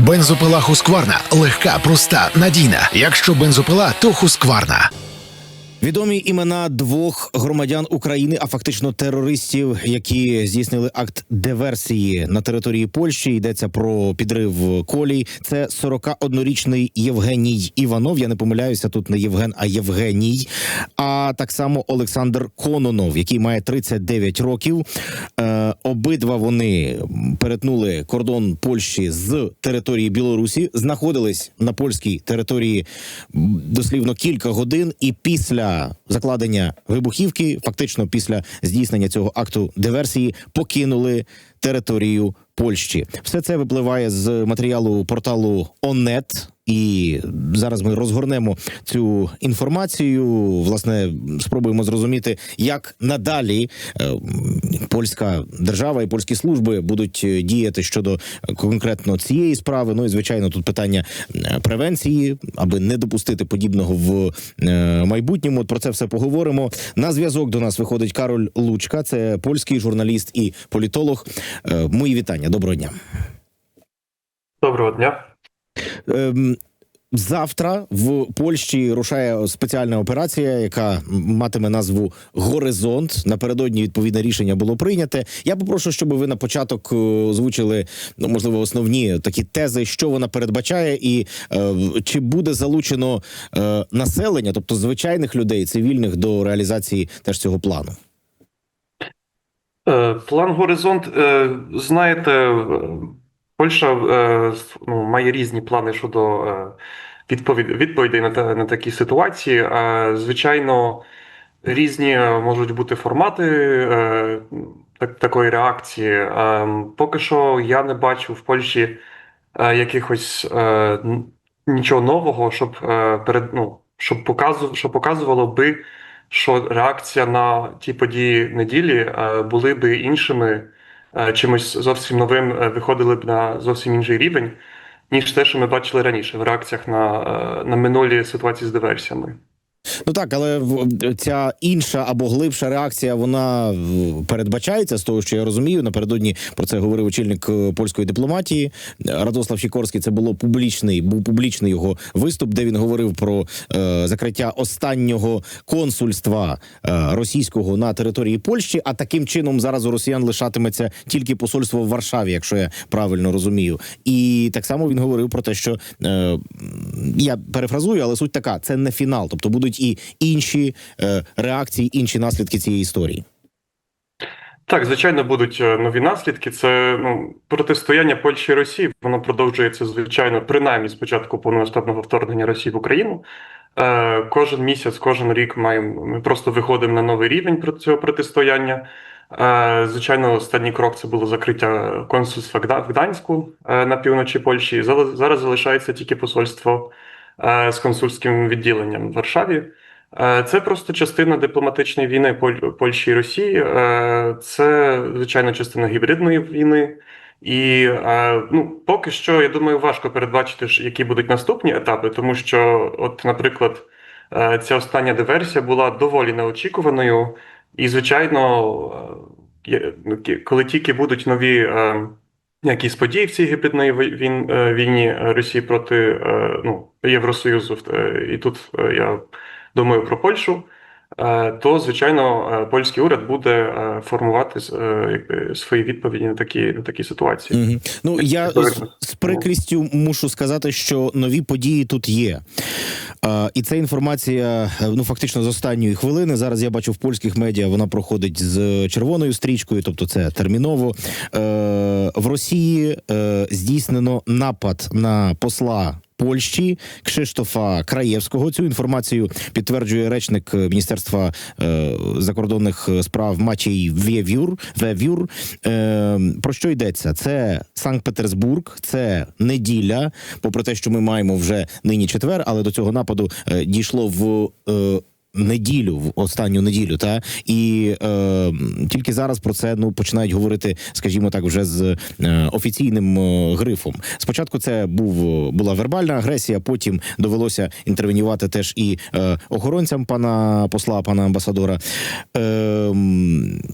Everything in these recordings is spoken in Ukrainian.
Бензопила Хускварна легка, проста, надійна. Якщо бензопила, то Хускварна. Відомі імена двох громадян України, а фактично терористів, які здійснили акт диверсії на території Польщі. Йдеться про підрив колій. Це 41-річний Євгеній Іванов. Я не помиляюся, тут не Євген, а Євгеній. А так само Олександр Кононов, який має 39 років. Е, обидва вони перетнули кордон Польщі з території Білорусі, знаходились на польській території дослівно кілька годин, і після закладення вибухівки, фактично після здійснення цього акту диверсії, покинули територію Польщі. Все це випливає з матеріалу порталу ОНЕТ. І зараз ми розгорнемо цю інформацію. Власне, спробуємо зрозуміти, як надалі е, польська держава і польські служби будуть е, діяти щодо е, конкретно цієї справи. Ну і звичайно, тут питання превенції, аби не допустити подібного в майбутньому. От Про це все поговоримо. На зв'язок до нас виходить Кароль Лучка, це польський журналіст і політолог. Мої вітання. Доброго дня. Доброго дня. Ем, Завтра в Польщі рушає спеціальна операція, яка матиме назву Горизонт. Напередодні відповідне рішення було прийняте. Я попрошу, щоб ви на початок е, озвучили ну, можливо основні такі тези, що вона передбачає, і е, чи буде залучено е, населення, тобто звичайних людей, цивільних до реалізації теж цього плану. Е, План Горизонт. е, Знаєте, Польща е, ну, має різні плани щодо е, відповідей на, на такі ситуації. Звичайно, різні е, можуть бути формати так- такої реакції. Поки що я не бачу в Польщі якихось нічого нового, щоб перед ну, щоб показу, що показувало би. що реакція на ті події неділі були б іншими, чимось зовсім новим, е, виходили б на зовсім інший рівень, ніж те, що ми бачили раніше в реакціях на, е, на минулі ситуації з диверсіями. Ну так, але ця інша або глибша реакція вона передбачається з того, що я розумію. Напередодні про це говорив очільник е, польської дипломатії Радослав Сікорський. Це було публічний, був публічний його виступ, де він говорив про е, закриття останнього консульства е, російського на території Польщі. А таким чином зараз у росіян лишатиметься тільки посольство в Варшаві, якщо я правильно розумію. І так само він говорив про те, що е, я перефразую, але суть така: це не фінал, тобто будуть і інші е, реакції, інші наслідки цієї історії. Так, звичайно, будуть е, нові наслідки. Це ну, протистояння Польщі і Росії. Воно продовжується, звичайно, принаймні з початку повномасштабного вторгнення Росії в Україну. Е, кожен місяць, кожен рік маємо, ми просто виходимо на новий рівень цього протистояння. Е, звичайно, останній крок це було закриття консульства в Гданську е, на півночі Польщі. Зараз залишається тільки посольство з консульським відділенням в Варшаві. Е, Це просто частина дипломатичної війни Польщі і Росії. Е, Це, звичайно, частина гібридної війни. І е, ну, поки що, я думаю, важко передбачити, які будуть наступні етапи, тому що, от, наприклад, е, ця остання диверсія була доволі неочікуваною. І, звичайно, е, ну, коли тільки будуть нові е, якісь події в цій гібридної вій- е, війні Росії проти е, ну, Євросоюзу, е, і тут я думаю про Польщу, то звичайно польський уряд буде формувати якби, свої відповіді на такі, на такі ситуації. Угу. Ну я з, з прикрістю мушу сказати, що нові події тут є. І це інформація е, ну фактично з останньої хвилини. Зараз я бачу в польських медіа, вона проходить з червоною стрічкою, тобто це терміново. Е, в Росії е, здійснено напад на посла. Польщі Кшиштофа Краєвського цю інформацію підтверджує речник е, Міністерства е, закордонних справ Мачій Вєвюр. Вєвюр. Е, про що йдеться? Це Санкт-Петербург, це неділя. Попри те, що ми маємо вже нині четвер, але до цього нападу е, дійшло в. Е, неділю, в останню неділю, та і е, тільки зараз про це ну починають говорити, скажімо так, вже з е, офіційним е, грифом. Спочатку це був була вербальна агресія, потім довелося інтервенювати теж і е, охоронцям пана посла, пана амбасадора. Е,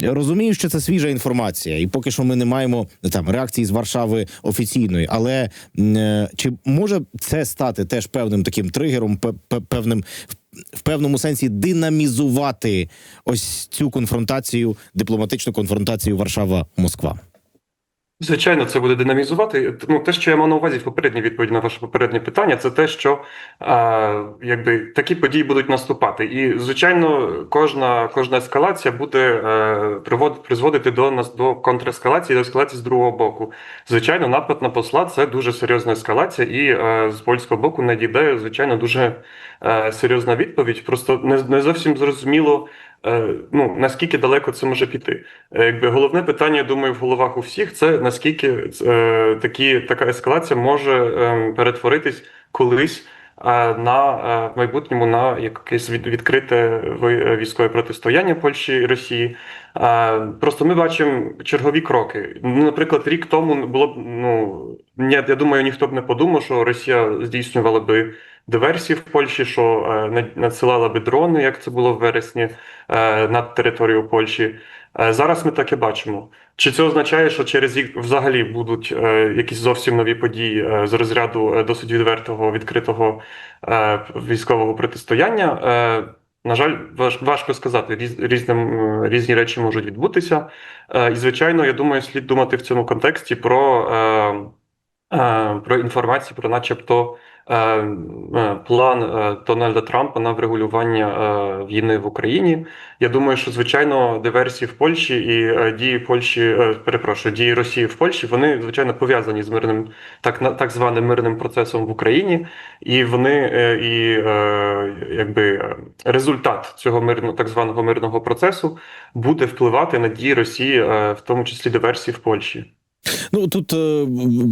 розумію, що це свіжа інформація, і поки що ми не маємо там реакції з Варшави офіційної. Але е, чи може це стати теж певним таким тригером, пе- пе- певним в певному сенсі динамізувати ось цю конфронтацію, дипломатичну конфронтацію Варшава-Москва? Звичайно, це буде динамізувати. Ну, те, що я мав на увазі в попередній відповіді на ваше попереднє питання, це те, що а, якби такі події будуть наступати. І, звичайно, кожна кожна ескалація буде е, призводити до нас до контрескалації, до ескалації з другого боку. Звичайно, напад на посла це дуже серйозна ескалація, і е, з польського боку надійде, звичайно, дуже е, серйозна відповідь. Просто не, не зовсім зрозуміло. Е, Ну, наскільки далеко це може піти? Е, Якби головне питання, я думаю, в головах у всіх це наскільки е, такі, така ескалація може е, перетворитись колись на в майбутньому на якесь від, відкрите військове протистояння Польщі і Росії. Просто ми бачимо чергові кроки. Ну, наприклад, рік тому було б ну ні, я думаю, ніхто б не подумав, що Росія здійснювала би диверсії в Польщі, що е, надсилала би дрони, як це було в вересні, е, над територією Польщі. Е, Зараз ми таке бачимо. Чи це означає, що через рік взагалі будуть е, якісь зовсім нові події е, з розряду досить відвертого відкритого військового протистояння? На жаль, важ- важко сказати. Різ, різним, різні речі можуть відбутися. І, звичайно, я думаю, слід думати в цьому контексті про, про інформацію, про начебто е, е, план е, Дональда Трампа на врегулювання е, війни в Україні. Я думаю, що звичайно диверсії в Польщі і е, дії Польщі, е, перепрошую, дії Росії в Польщі, вони звичайно пов'язані з мирним, так на- так званим мирним процесом в Україні, і вони е, і е, якби е, результат цього мирного так званого мирного процесу буде впливати на дії Росії, е, в тому числі диверсії в Польщі. Ну тут е,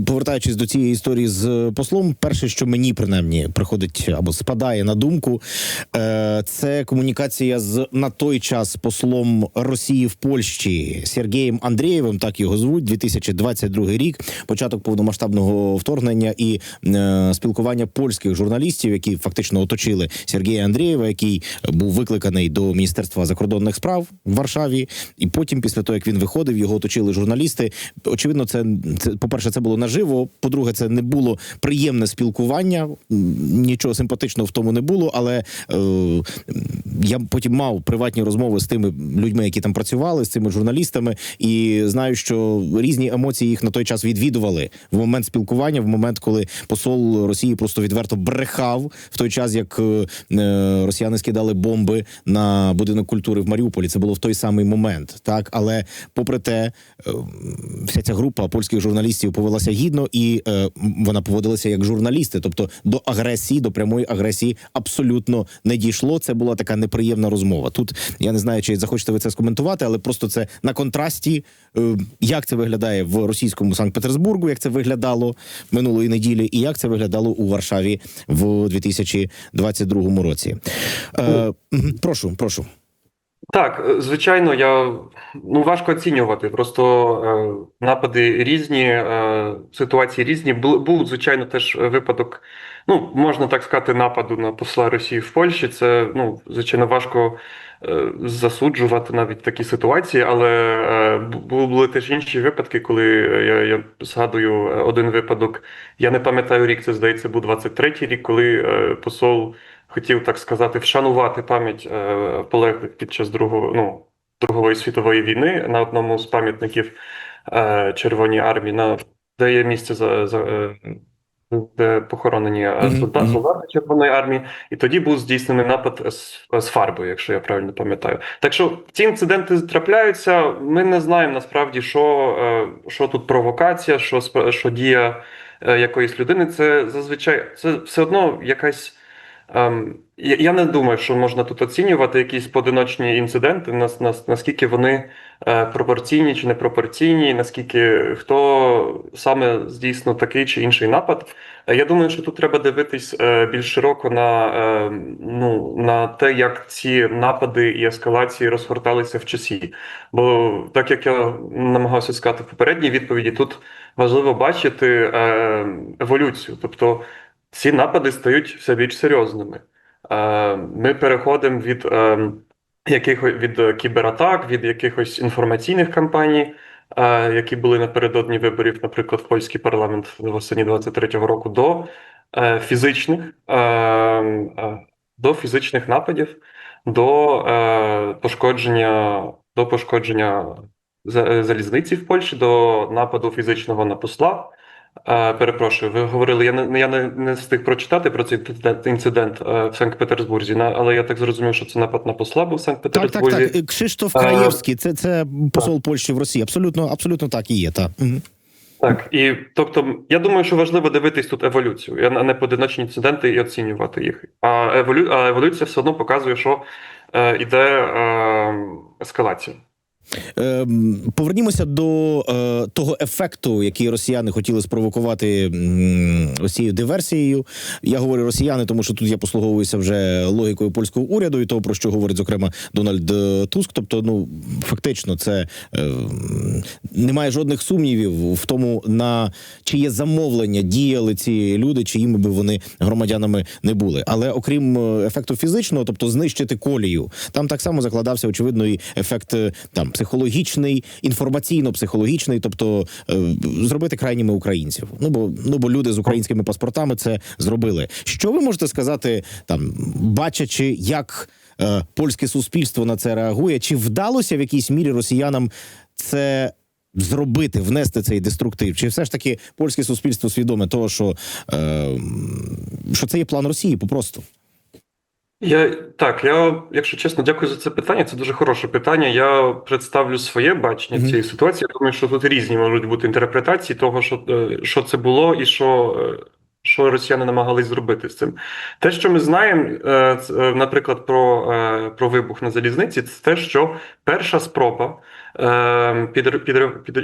повертаючись до цієї історії з послом, перше, що мені принаймні приходить або спадає на думку, е, це комунікація з на той час послом Росії в Польщі Сергієм Андрієвим, так його звуть, 2022 рік, початок повномасштабного вторгнення і е, спілкування польських журналістів, які фактично оточили Сергія Андрієва, який був викликаний до Міністерства закордонних справ в Варшаві, і потім, після того як він виходив, його оточили журналісти. Очевидно, це, це по-перше, це було наживо. По-друге, це не було приємне спілкування. Нічого симпатичного в тому не було. Але е, я потім мав приватні розмови з тими людьми, які там працювали, з цими журналістами, і знаю, що різні емоції їх на той час відвідували в момент спілкування, в момент, коли посол Росії просто відверто брехав в той час, як е, е, росіяни скидали бомби на будинок культури в Маріуполі. Це було в той самий момент, так але попри те, е, вся ця група польських журналістів повелася гідно, і е, вона поводилася як журналісти. Тобто до агресії, до прямої агресії абсолютно не дійшло. Це була така неприємна розмова. Тут я не знаю, чи захочете ви це скоментувати, але просто це на контрасті, е, як це виглядає в російському Санкт-Петербургу, як це виглядало минулої неділі, і як це виглядало у Варшаві в 2022 році. Е, прошу, прошу. Так, е, звичайно, я ну важко оцінювати. Просто е, напади різні, е, ситуації різні. Бу- Був, звичайно, теж випадок. Ну, можна так сказати, нападу на посла Росії в Польщі. Це ну, звичайно, важко е, засуджувати навіть такі ситуації, але е, були теж інші випадки, коли е, я, я згадую е, один випадок. Я не пам'ятаю рік, це здається, був 23-й рік, коли е, посол хотів так сказати вшанувати пам'ять е, полеглих під час другого ну, Другої світової війни на одному з пам'ятників е, Червоній армії, на де є місце за, за е, де похоронені солдати, солдати Червоної армії, і тоді був здійснений напад з, з фарбою, якщо я правильно пам'ятаю. Так що ці інциденти трапляються. Ми не знаємо насправді, що, е, що тут провокація, що, що дія якоїсь людини. Це зазвичай це все одно якась я, я не думаю, що можна тут оцінювати якісь поодиночні інциденти, нас, нас, наскільки вони е, пропорційні чи непропорційні, наскільки хто саме здійснив такий чи інший напад. Е, Я думаю, що тут треба дивитись е, більш широко на, ну, на те, як ці напади і ескалації розгорталися в часі. Бо так як я намагався сказати в попередній відповіді, тут важливо бачити еволюцію. Тобто ці напади стають все більш серйозними. Е, Ми переходимо від е, якихось від е, кібератак, від якихось інформаційних кампаній, які були напередодні виборів, наприклад, в польський парламент восені 23-го року, до фізичних, до фізичних нападів, до пошкодження, до пошкодження за- залізниці в Польщі, до нападу фізичного на посла. Е, Перепрошую, ви говорили, я не я не, не встиг прочитати про цей інцидент- е, в Санкт-Петербурзі, але я так зрозумів, що це напад на посла був в Так, так, Санкт-Петербурзі. так. Кшиштоф А, Краєвський, це, це посол Польщі в Росії. Абсолютно, абсолютно так і є. Так. Так, і тобто, я думаю, що важливо дивитись тут еволюцію, а не поодиночні інциденти і оцінювати їх. А, еволю... а еволюція все одно показує, що е, іде е, ескалація. Ем, Повернімося до е, того ефекту, який росіяни хотіли спровокувати ось цією диверсією. Я говорю росіяни, тому що тут я послуговуюся вже логікою польського уряду і того, про що говорить зокрема Дональд е, Туск. Тобто, ну фактично, це е, немає жодних сумнівів в тому, на чиє замовлення діяли ці люди, чиїми би вони громадянами не були. Але окрім ефекту фізичного, тобто знищити колію, там так само закладався очевидно і ефект там психологічний, інформаційно-психологічний, тобто е, зробити крайніми українців. Ну бо ну бо люди з українськими паспортами це зробили. Що ви можете сказати, там бачачи, як е, польське суспільство на це реагує, чи вдалося в якійсь мірі росіянам це? Зробити, внести цей деструктив, чи все ж таки польське суспільство свідоме того, що, е, що це є план Росії, попросту? Я так, я, якщо чесно, дякую за це питання. Це дуже хороше питання. Я представлю своє бачення Мгм. цієї ситуації. Я думаю, що тут різні можуть бути інтерпретації того, що, е, що це було, і що, е, що росіяни намагались зробити з цим. Те, що ми знаємо, е, наприклад, про, про вибух на залізниці, це те, що перша спроба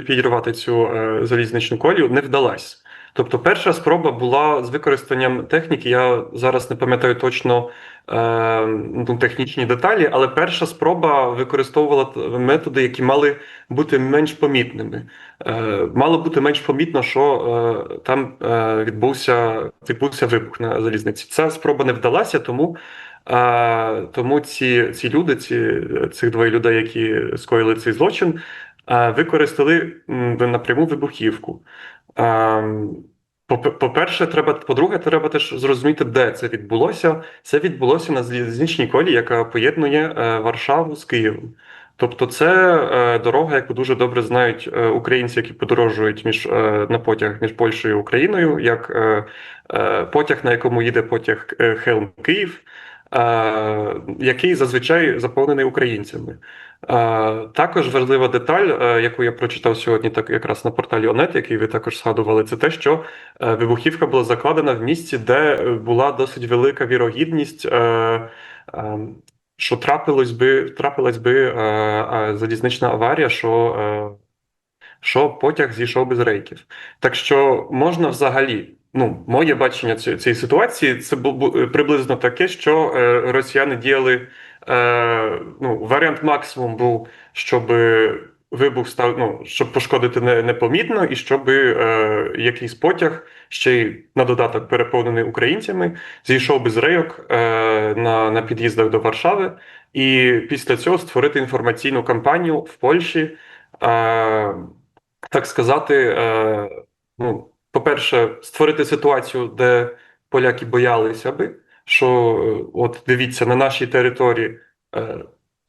підірвати цю залізничну колію не вдалась. Тобто, перша спроба була з використанням техніки. Я зараз не пам'ятаю точно е, ну, технічні деталі, але перша спроба використовувала методи, які мали бути менш помітними. Е, мало бути менш помітно, що е, там е, відбувся, відбувся вибух на залізниці. Ця спроба не вдалася, тому. е, Тому ці, ці люди, ці, цих двоє людей, які скоїли цей злочин, е, використали напряму вибухівку. Ем, по- По-перше, треба, по-друге, треба теж зрозуміти, де це відбулося. Це відбулося на залізничній колії, яка поєднує е, Варшаву з Києвом. Тобто, це е, дорога, яку дуже добре знають е, українці, які подорожують між на потяг між Польщею і Україною, як потяг, на якому їде потяг Хелм Київ, який зазвичай заповнений українцями. Також важлива деталь, е, яку я прочитав сьогодні, так якраз на порталі ОНЕТ, який ви також згадували, це те, що е, вибухівка була закладена в місці, де е, була досить велика вірогідність, що трапилось би, трапилась би залізнична аварія, що, що потяг зійшов би з рейків. Так що можна взагалі. Ну, моє бачення цієї, ситуації це бу- бу- приблизно таке, що е, росіяни діяли. Е, ну, варіант максимум був, щоб вибух став, ну, щоб пошкодити непомітно, і щоб е, якийсь потяг, ще й на додаток переповнений українцями, зійшов би з рейок е, на, на під'їздах до Варшави, і після цього створити інформаційну кампанію в Польщі, е, так сказати, е, ну, по-перше, створити ситуацію, де поляки боялися би, що е, от дивіться, на нашій території, е,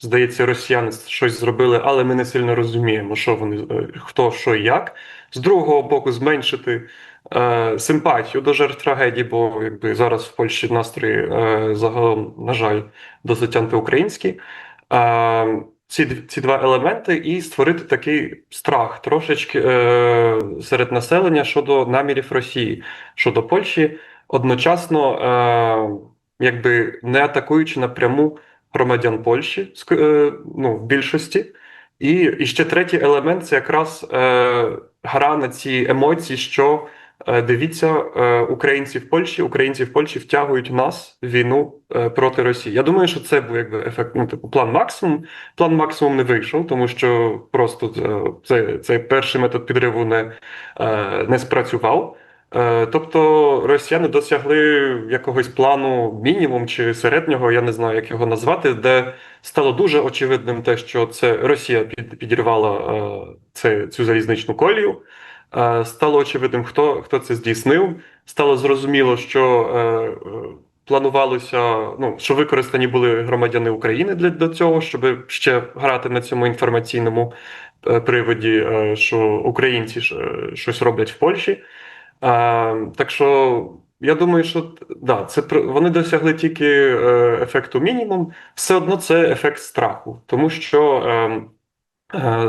здається, росіяни щось зробили, але ми не сильно розуміємо, що вони, е, хто, що і як. З другого боку, зменшити е, симпатію до жертв трагедії, бо якби зараз в Польщі настрої е, загалом, на жаль, досить антиукраїнські. Е, ці, ці два елементи і створити такий страх трошечки е, серед населення щодо намірів Росії щодо Польщі. Одночасно е, якби не атакуючи напряму громадян Польщі, е, ну, в більшості. І, і ще третій елемент це якраз е, гра на ці емоції, що дивіться, е, українці в Польщі, українці в Польщі втягують нас в війну е, проти Росії. Я думаю, що це був якби ефект, ну, типу, план максимум. План максимум не вийшов, тому що просто е, це, цей перший метод підриву не, е, не спрацював. Е, Тобто росіяни досягли якогось плану мінімум чи середнього, я не знаю, як його назвати, де стало дуже очевидним те, що це Росія під, підірвала е, це, цю залізничну колію. Е, Стало очевидним, хто, хто це здійснив. Стало зрозуміло, що е, планувалося, ну, що використані були громадяни України для до цього, щоб ще грати на цьому інформаційному е, приводі, що українці щось роблять в Польщі. Так що я думаю, що да, це вони досягли тільки ефекту мінімум. Все одно це ефект страху, тому що е, е,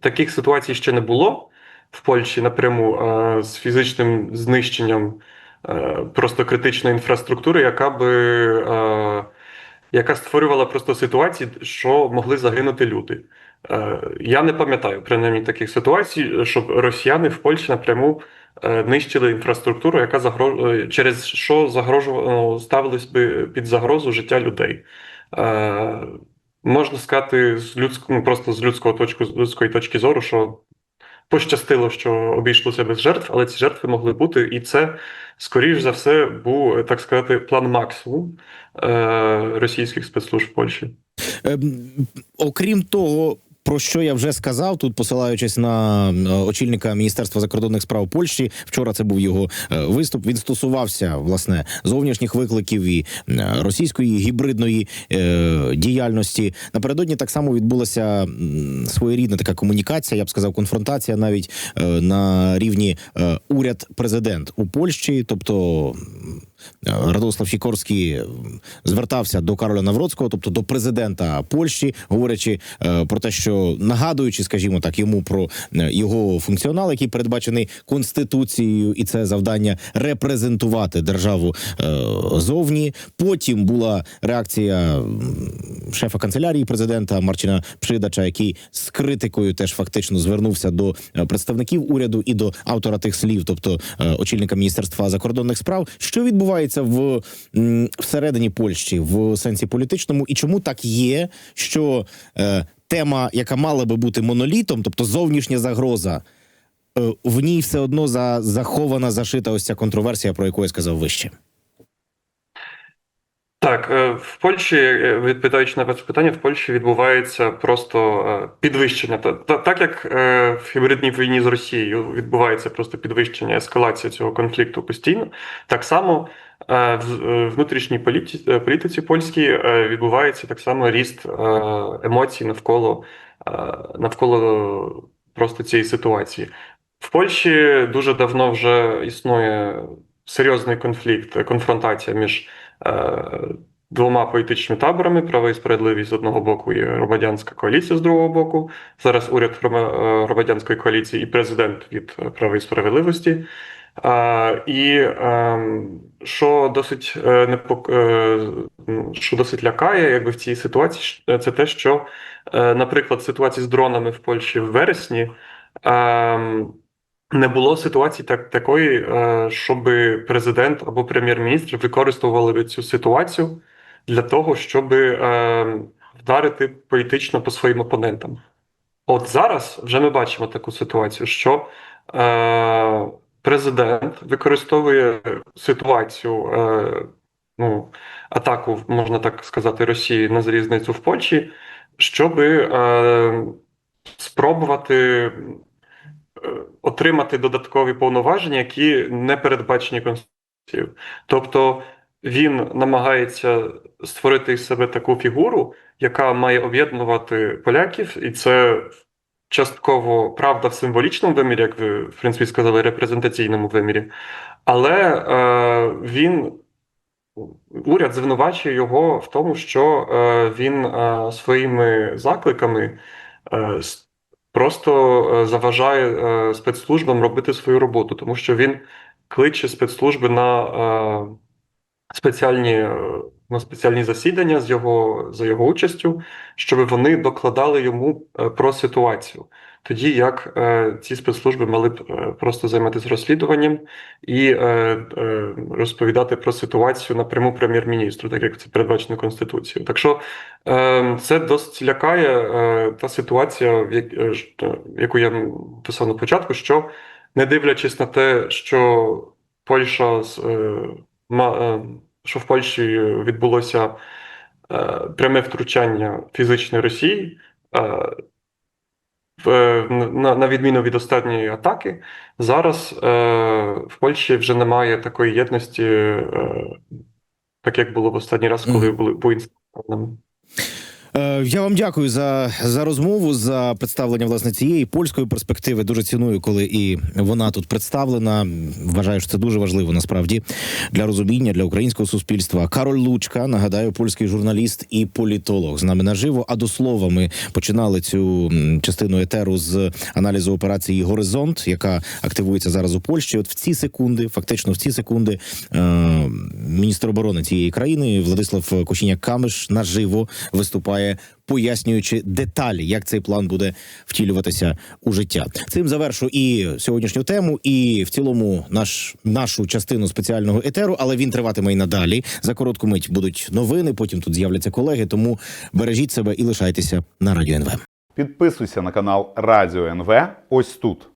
таких ситуацій ще не було в Польщі напряму е, з фізичним знищенням е, просто критичної інфраструктури, яка би е, яка створювала просто ситуації, що могли загинути люди. Е, Я не пам'ятаю принаймні таких ситуацій, щоб росіяни в Польщі напряму нищили інфраструктуру, яка загрожує через що загрожувало ставилось би під загрозу життя людей. Можна сказати, з людського ну, просто з людського точку з людської точки зору, що пощастило, що обійшлося без жертв, але ці жертви могли бути, і це, скоріш за все, був так сказати план максимум е, російських спецслужб Польщі. Ем, Окрім того, про що я вже сказав, тут посилаючись на е, очільника Міністерства закордонних справ Польщі, вчора це був його е, виступ. Він стосувався власне зовнішніх викликів і е, російської гібридної е, діяльності. Напередодні так само відбулася своєрідна така комунікація, я б сказав, конфронтація навіть е, на рівні е, уряд-президент у Польщі, тобто. Е, Радослав Сікорський звертався до Кароля Навроцького, тобто до президента Польщі, говорячи е, про те, що нагадуючи, скажімо так, йому про е, його функціонал, який передбачений конституцією, і це завдання репрезентувати державу зовні. Потім була реакція шефа канцелярії президента Марчина Пшидача, який з критикою теж фактично звернувся до представників уряду і до автора тих слів, тобто очільника міністерства закордонних справ, що відбувається в всередині Польщі в сенсі політичному, і чому так є, що е, тема, яка мала би бути монолітом, тобто зовнішня загроза. е, В ній все одно за захована, зашита ось ця контроверсія, про яку я сказав вище. Так, е, в Польщі, е, відповідаючи на ваше питання, в Польщі відбувається просто е, підвищення. Та- та- Так як в гібридній війні з Росією відбувається просто підвищення, ескалація цього конфлікту постійно, так само в внутрішній політиці польській відбувається так само ріст емоцій навколо, навколо просто цієї ситуації. В Польщі дуже давно вже існує серйозний конфлікт, конфронтація між двома політичними таборами: права і справедливість з одного боку і громадянська коаліція з другого боку. Зараз уряд е, громадянської коаліції і президент від е, права і справедливості. Е, І ем, що досить е, непок... е, що досить лякає, якби в цій ситуації, це те, що, е, наприклад, ситуація з дронами в Польщі в вересні. Не було ситуації так, такої, е, щоб президент або прем'єр-міністр використовували цю ситуацію для того, щоб е, вдарити політично по своїм опонентам. От зараз вже ми бачимо таку ситуацію, що е, президент використовує ситуацію, е, ну, атаку, можна так сказати, Росії на залізницю в Польщі, щоб е, спробувати отримати додаткові повноваження, які не передбачені Конституцією. Тобто він намагається створити із себе таку фігуру, яка має об'єднувати поляків, і це частково правда в символічному вимірі, як ви в принципі сказали, репрезентаційному вимірі, але е, він. Уряд звинувачує його в тому, що е, він е, своїми закликами е, просто е, заважає е, спецслужбам робити свою роботу, тому що він кличе спецслужби на, е, спеціальні, е, на спеціальні засідання з його, за його участю, щоб вони докладали йому е, про ситуацію. Тоді як е, ці спецслужби мали б е, просто займатися розслідуванням і е, е, розповідати про ситуацію напряму прем'єр-міністру, так як це передбачено Конституцією. Так що е, це досить лякає е, та ситуація, в як- е, яку я писав на початку, що не дивлячись на те, що Польща з е, що в Польщі відбулося е, пряме втручання фізичної Росії. е, на, на відміну від останньої атаки, зараз е, в Польщі вже немає такої єдності, е, так як було в останній раз, коли були воїнські. Е, Я вам дякую за, за розмову, за представлення власне цієї польської перспективи. Дуже ціную, коли і вона тут представлена. Вважаю, що це дуже важливо насправді для розуміння для українського суспільства. Кароль Лучка, нагадаю, польський журналіст і політолог з нами наживо. А до слова, ми починали цю частину етеру з аналізу операції Горизонт, яка активується зараз у Польщі. От в ці секунди, фактично в ці секунди, е, міністр оборони цієї країни Владислав Кошіняк Камиш наживо виступає, пояснюючи деталі, як цей план буде втілюватися у життя. Цим завершу і сьогоднішню тему, і в цілому наш нашу частину спеціального етеру, але він триватиме і надалі. За коротку мить будуть новини. Потім тут з'являться колеги. Тому бережіть себе і лишайтеся на радіо НВ. Підписуйся на канал Радіо НВ ось тут.